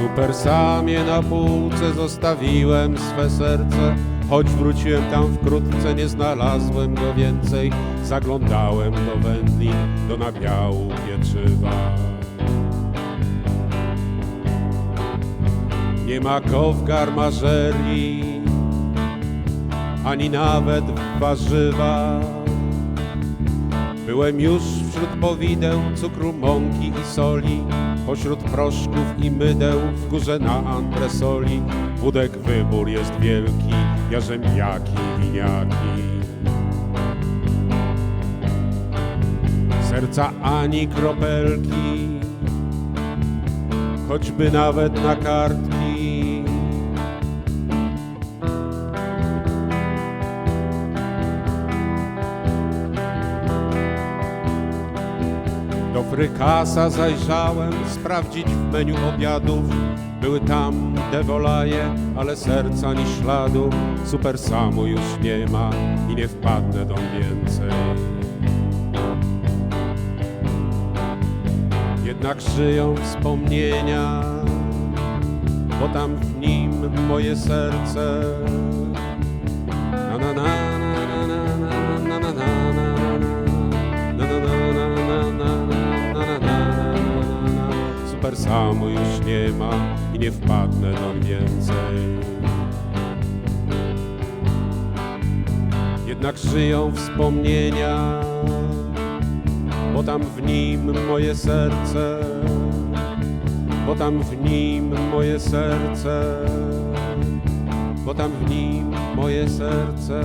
Super samie na półce zostawiłem swe serce. Choć wróciłem tam wkrótce, nie znalazłem go więcej. Zaglądałem do wędlin, do nabiału pieczywa. Nie ma go w garmażerii Ani nawet w warzywach Byłem już wśród powideł, cukru, mąki i soli, pośród proszków i mydeł, w górze na antresoli. Wódek wybór jest wielki, jarzębiaki, winiaki. Serca ani kropelki, choćby nawet na kartki. Do frykasa zajrzałem sprawdzić w menu obiadów. Były tam dewolaje, ale serca ni śladu. Super samu już nie ma i nie wpadnę do więcej. Jednak żyją wspomnienia, bo tam w nim moje serce. Super samu już nie ma i nie wpadnę tam więcej. Jednak żyją wspomnienia, bo tam w nim moje serce, bo tam w nim moje serce, bo tam w nim moje serce.